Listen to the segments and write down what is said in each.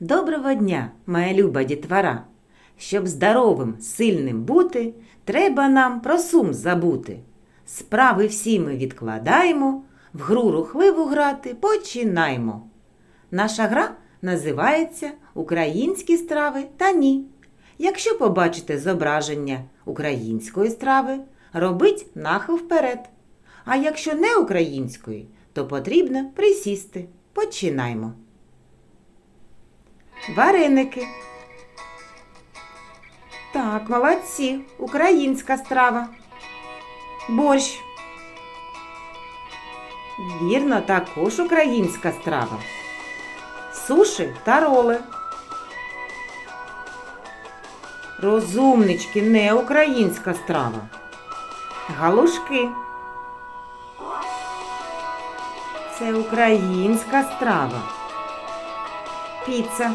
Доброго дня, моя люба дітвора! Щоб здоровим, сильним бути, треба нам про сум забути. Справи всі ми відкладаємо, в гру рухливу грати починаємо. Наша гра називається Українські страви та ні. Якщо побачите зображення української страви, робить нахил вперед. А якщо не української, то потрібно присісти. Починаймо. Вареники. Так, молодці. Українська страва. Борщ. Вірно, також українська страва. Суші та роли. Розумнички, не українська страва. Галушки. Це українська страва. Піца.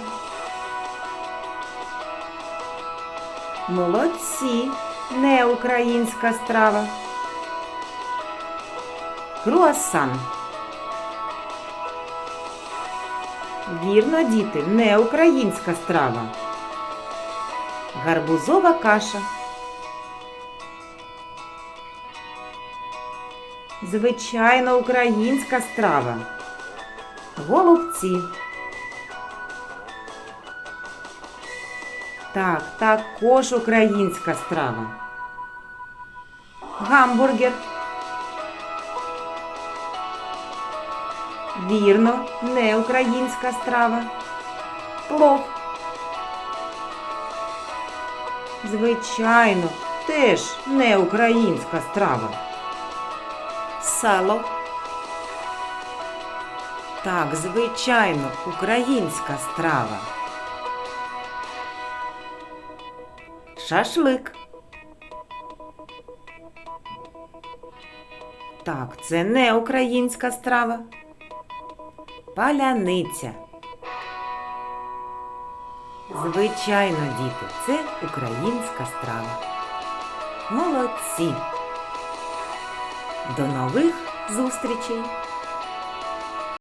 Молодці, не українська страва. Круасан. Вірно, діти, не українська страва. Гарбузова каша. Звичайно, українська страва. Голубці. Так, також українська страва. Гамбургер. Вірно, не українська страва. Плов. Звичайно, теж не українська страва. Сало. Так, звичайно, українська страва. Шашлик. Так, це не українська страва. Паляниця. Звичайно, діти, це українська страва. Молодці. До нових зустрічей!